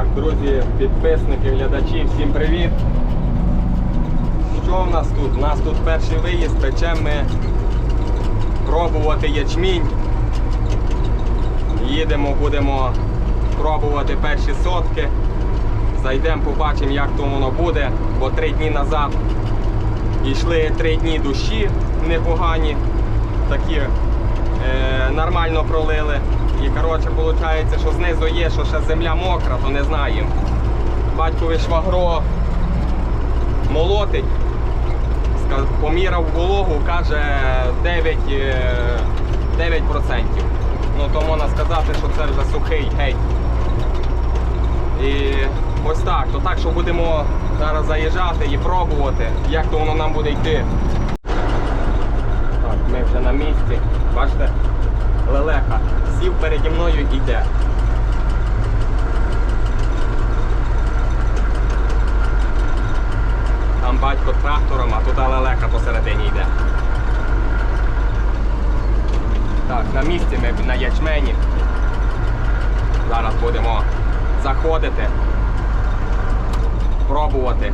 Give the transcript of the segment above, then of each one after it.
Так, друзі, підписники, глядачі, всім привіт. Що в нас тут? У нас тут перший виїзд, печемо ми пробувати ячмінь. Їдемо, будемо пробувати перші сотки. Зайдемо, побачимо, як то воно буде, бо три дні назад йшли три дні душі непогані, такі е, нормально пролили. І коротше, виходить, що знизу є, що ще земля мокра, то не знаємо. Батькові швагро молотить, поміряв вологу, каже 9, е, 9%. Ну то можна сказати, що це вже сухий геть. І ось так, то так, що будемо зараз заїжджати і пробувати, як то воно нам буде йти. Так, ми вже на місці. Бачите, лелека сів переді мною йде. Там батько трактором, а тут лелека посередині йде. Так, на місці ми на ячмені. Зараз будемо заходити, пробувати.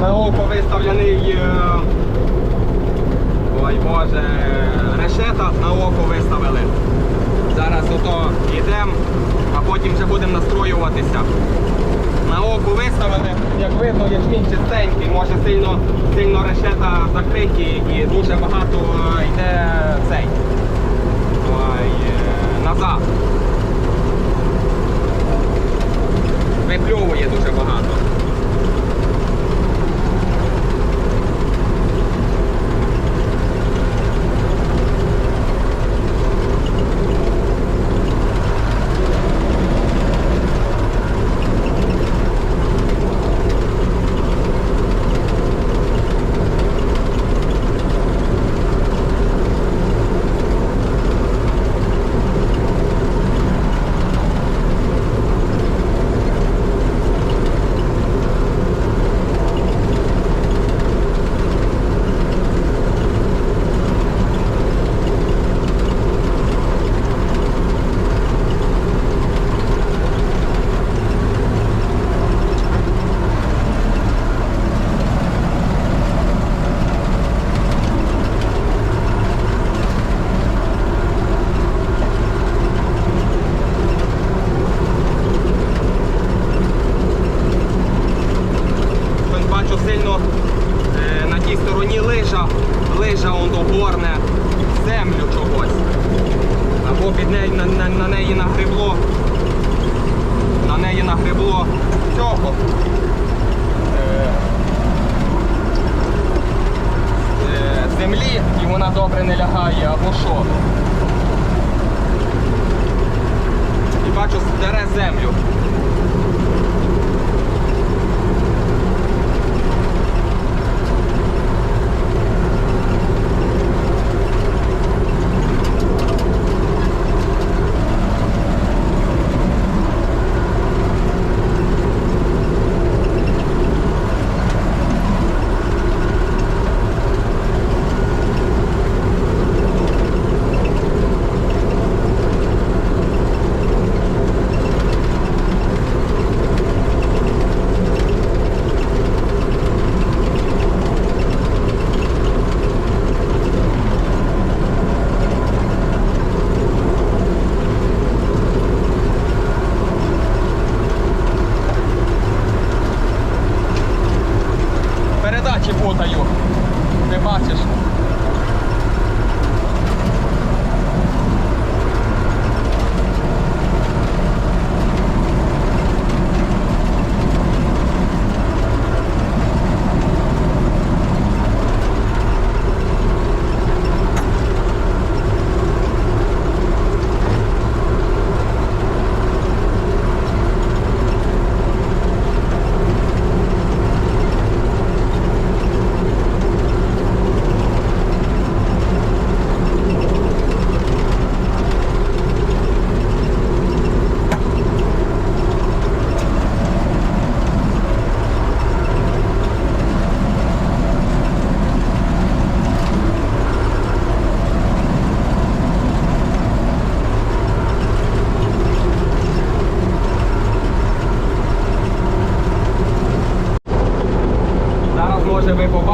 На око виставлений. Ой Боже, решета на око виставили. Зараз ото йдемо, а потім вже будемо настроюватися. На око виставили, як видно, ячмінь чистенький, може сильно, сильно решета закриті і дуже багато йде цей ой, назад. Випльовує дуже багато.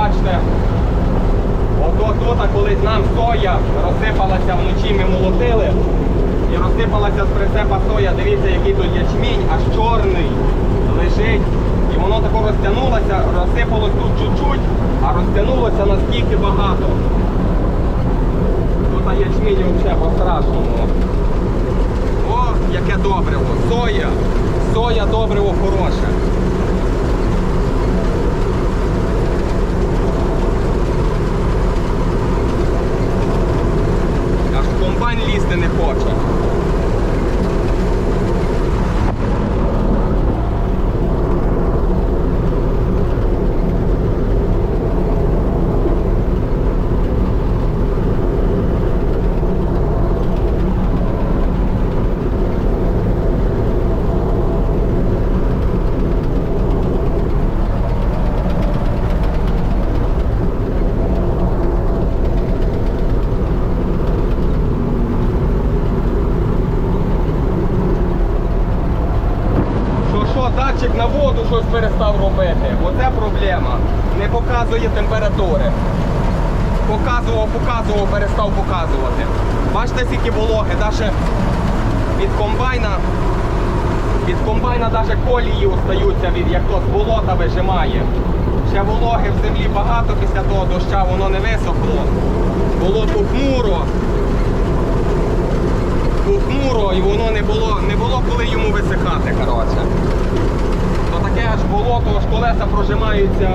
Побачите. Ото тут, колись нам соя розсипалася вночі, ми молотили. І розсипалася з прицепа соя. Дивіться, який тут ячмінь, аж чорний лежить. І воно тако розтягнулося, розсипалось тут чуть-чуть, а розтягнулося наскільки багато. Тут ячмінь взагалі по-страшному. О, яке добриво. Соя. Соя добриво хороше. Аж в комбайн лізти не хоче. датчик на воду щось перестав робити. Оце проблема. Не показує температури. Показував, показував, перестав показувати. Бачите, скільки вологи, навіть від комбайна, від комбайна навіть колії остаються, від як то з болота вижимає. Ще вологи в землі багато після того доща, воно не висохло. Було похмуро. Похмуро і воно не було, не було коли йому висихати, коротше. То таке аж болото, аж колеса прожимаються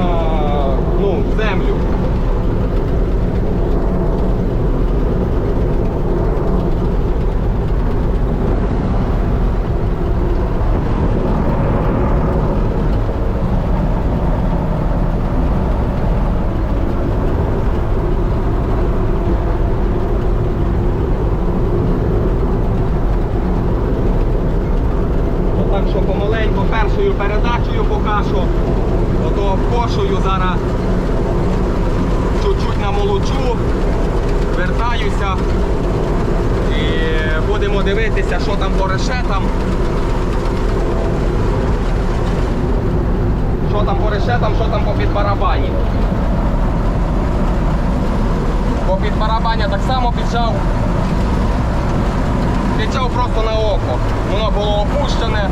ну, в землю. Так що помаленьку першою передачею поки що. Ото кошую зараз чуть-чуть намолочу, вертаюся і будемо дивитися, що там по решетам. Що там що там по підбарабані. По підбарабані так само піджав. Піджав просто на око. Воно було опущене.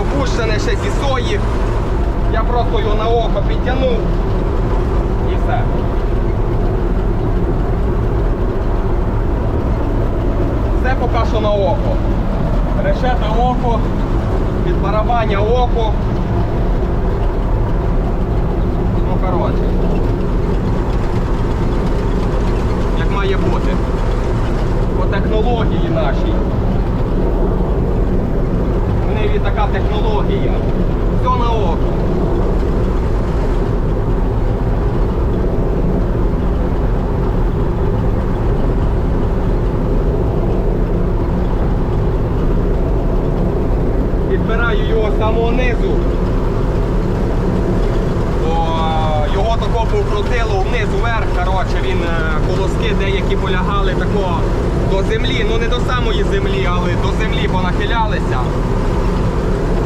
Опущене ще зі сої. Я просто його на око підтягнув і все. Все поки що на око. Решета око, підбарабання око. Ну коротше. Як має бути. По технології нашій. В неї така технологія. Все на око. Підбираю його з самого низу. Бо його тако покрутило вниз вверх, коротше, він е, колоски деякі полягали тако до землі, ну не до самої землі, але до землі понахилялися.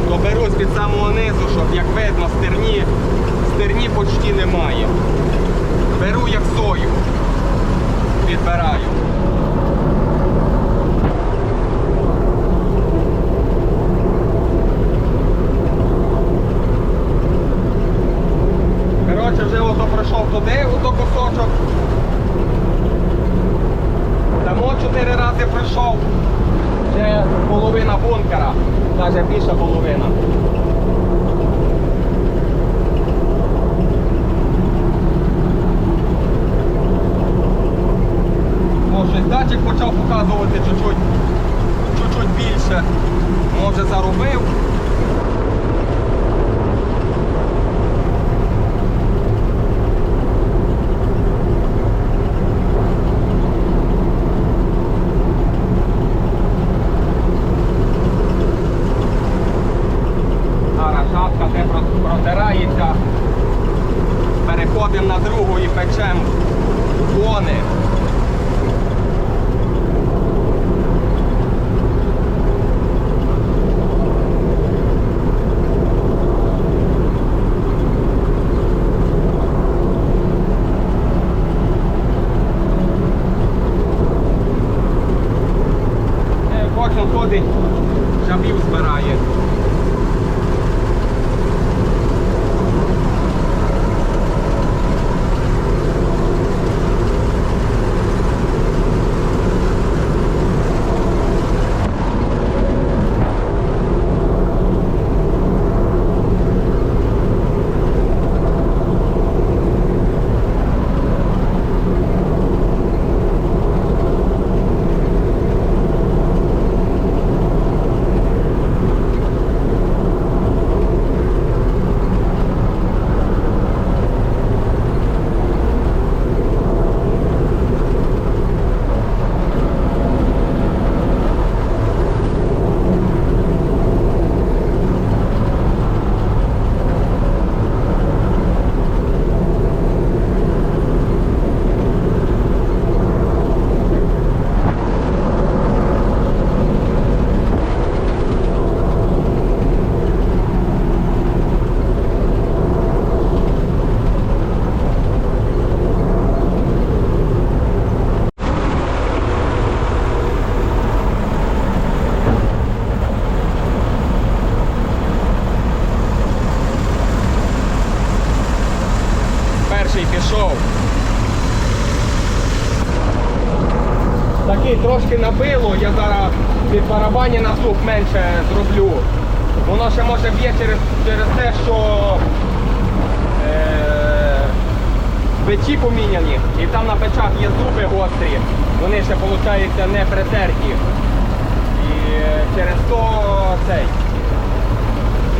То беру з-під самого низу, щоб як видно, стерні, стерні почти немає. Беру як сою. Підбираю. Коротше, вже ото пройшов туди, ото кусочок. Дамо чотири рази пройшов. Вже половина бункера, навіть більша половина. О, щось датчик почав показувати чуть-чуть, більше. Може заробив. Żabił z barajem.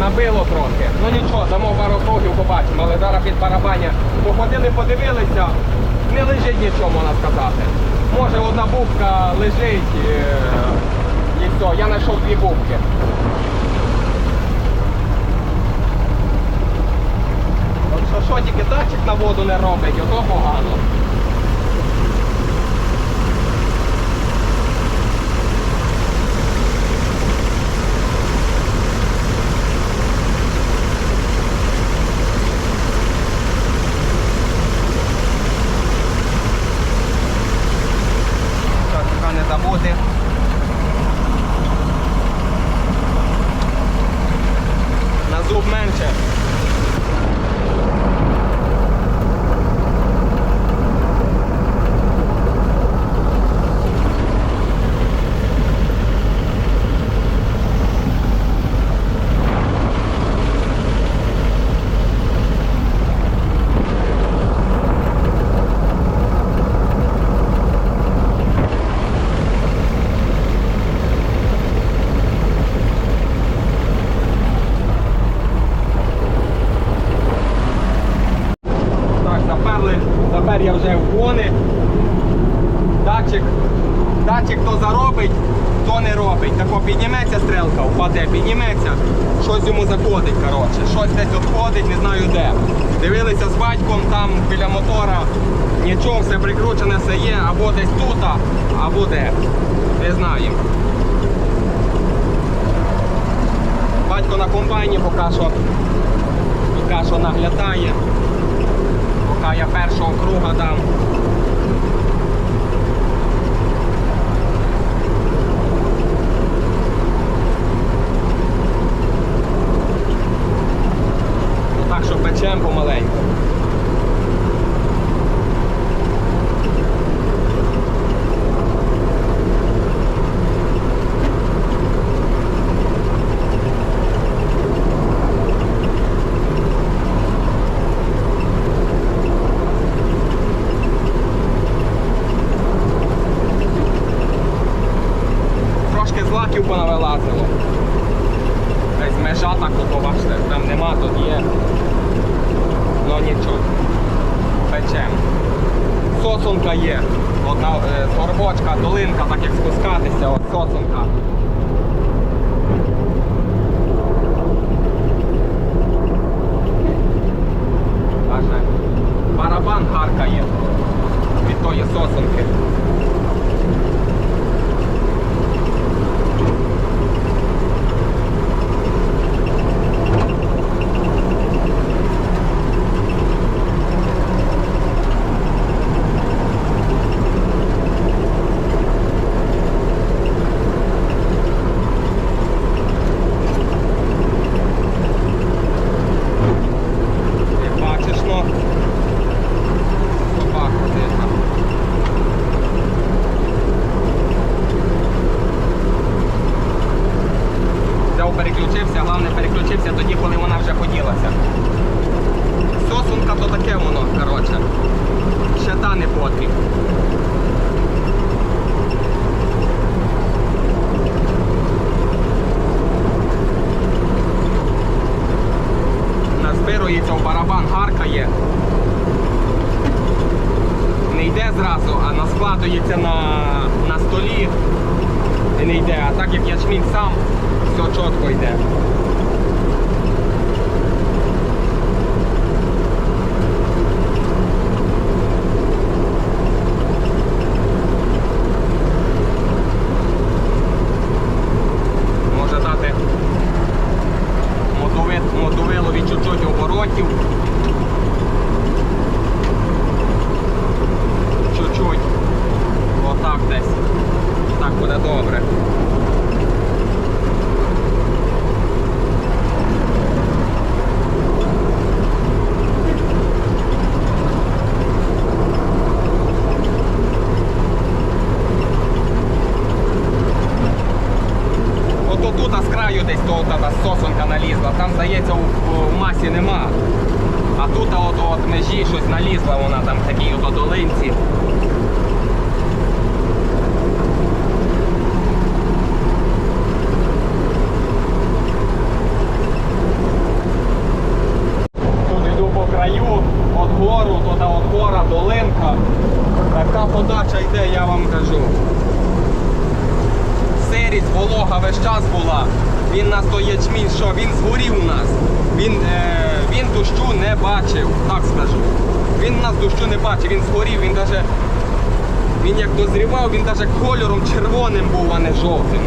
набило трохи. Ну нічого, дамо пару кроків, побачимо, але зараз під барабаня. походили, подивилися, не лежить нічого, можна сказати. Може одна бубка лежить і, і все. Я знайшов дві бубки. Що, що тільки датчик на воду не робить, ото погано. грає. Поки я першого круга дам. Ну, так що печемо помаленьку. Навіть кольором червоним був, а не жовтим.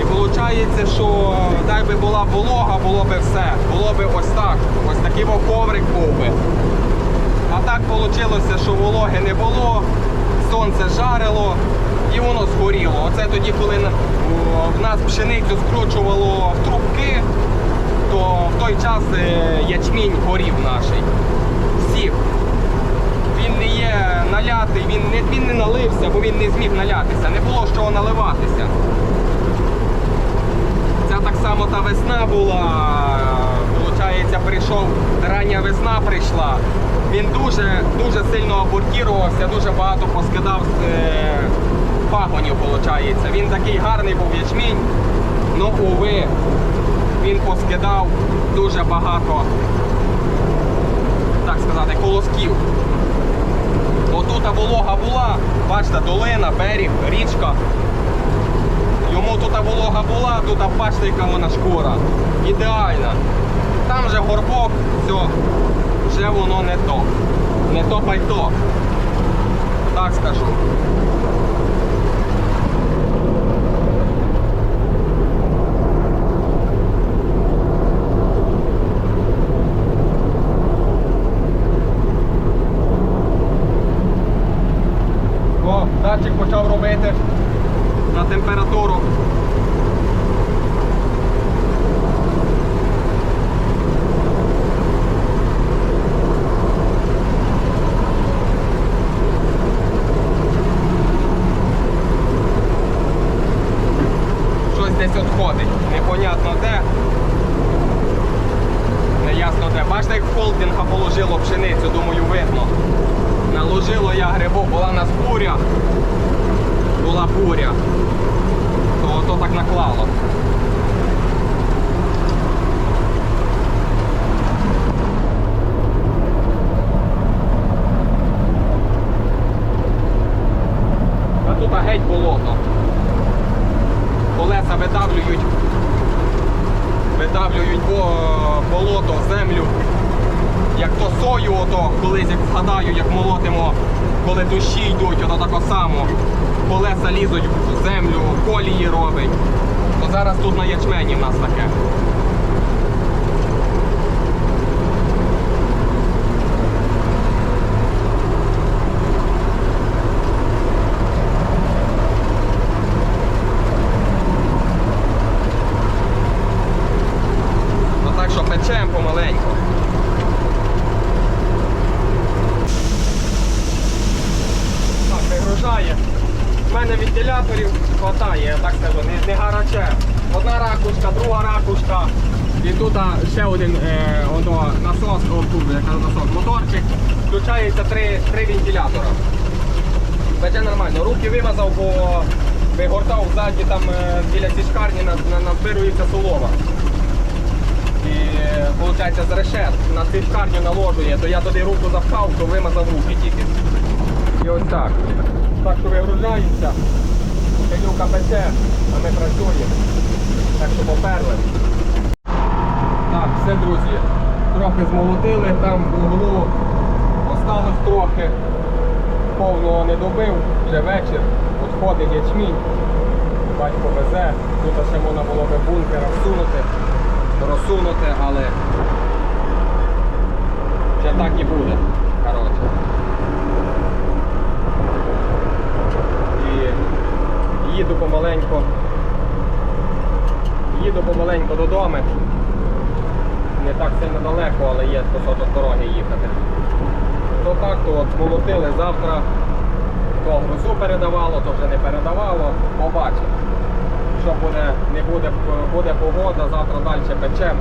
І виходить, що дай би була волога, було би все. Було би ось так. Ось такий коврик був би. А так вийшло, що вологи не було, сонце жарило і воно згоріло. Оце тоді, коли в нас пшеницю скручувало в трубки, то в той час е, ячмінь горів наш. Сів. Не налятий, він не, він не налився, бо він не зміг налятися. Не було з чого наливатися. Це так само та весна була. Получається, прийшов, рання весна прийшла. Він дуже дуже сильно абортірувався, дуже багато поскидав з е, пагонів, виходить. Він такий гарний був ячмінь, ну уви, він поскидав дуже багато, так сказати, колосків. Отут волога була, бачите, долина, берег, річка. Йому тут волога була, тут бачите, яка вона шкура. Ідеальна. Там же горбок, все, вже воно не то. Не то пальто. Так скажу. О, датчик почав робити на температуру. Щось десь відходить. Непонятно де. Неясно де. Бачите, як в холдинга положило пшеницю, думаю, видно. Наложило я грибу, була нас буря. Була буря. То, то так наклало. А тут геть болото. Колеса видавлюють, видавлюють бо- болото, землю. Як то сою, ото колись як згадаю, як молотимо, коли дощі йдуть, ото тако само. Колеса лізуть в землю, колії робить. То зараз тут на ячмені в нас таке. Ну так що печем помаленьку. Так, вигружає. У мене вентиляторів хватає, я так скажу, не, не гараче. Одна ракушка, друга ракушка. І тут а, ще один е, ото, насос, о, тут, я кажу насос, моторчик. Включається три, три вентилятора. Пече нормально. Руки вимазав, бо вигортав ззаді там е, біля сішкарні на, на, назбирується солова. І виходить з на наложує, то я туди руку запхав, то вимазав руки тільки. І ось так. Так що вигружаємося, пилюка пече, а ми працюємо. Так що поперли. Так, все, друзі. Трохи змолотили, там в углу осталось трохи. Повного не добив, вже вечір, відходить ячмінь. Батько везе. Тут ще можна було би бункер розсунути, розсунути, але вже так і буде. Коротше. І їду помаленьку. Їду помаленьку додому. Не так сильно далеко, але є кусочок дороги їхати. То так, то от молотили завтра. То грузу передавало, то вже не передавало. Побачимо. Що буде, не буде, буде погода, завтра далі печем.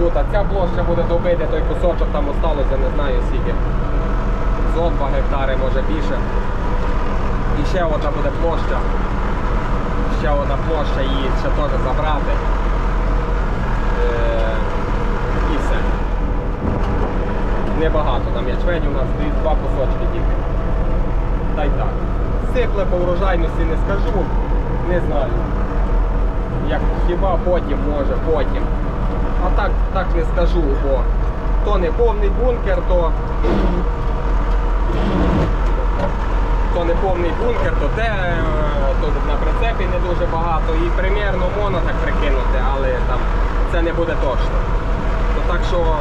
Тут, а ця площа буде добити, той кусочок там осталося, не знаю скільки. Зо 2 гектари, може більше. І ще одна буде площа. Ще одна площа, її ще теж забрати. Е, і все. Небагато там ячмень у нас два кусочки тільки. Та й так. Сипле по врожайності не скажу, не знаю. Як хіба потім може, потім. А так, не скажу, бо то не повний бункер, то, то не повний бункер, то те, е, то на прицепі не дуже багато. І примірно можна так прикинути, але там це не буде точно. То так що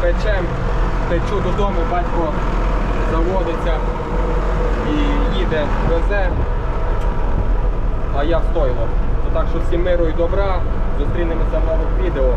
печем, печу додому, батько заводиться і їде, везе, а я стойло. То так що всім миру і добра, зустрінемося в нових відео.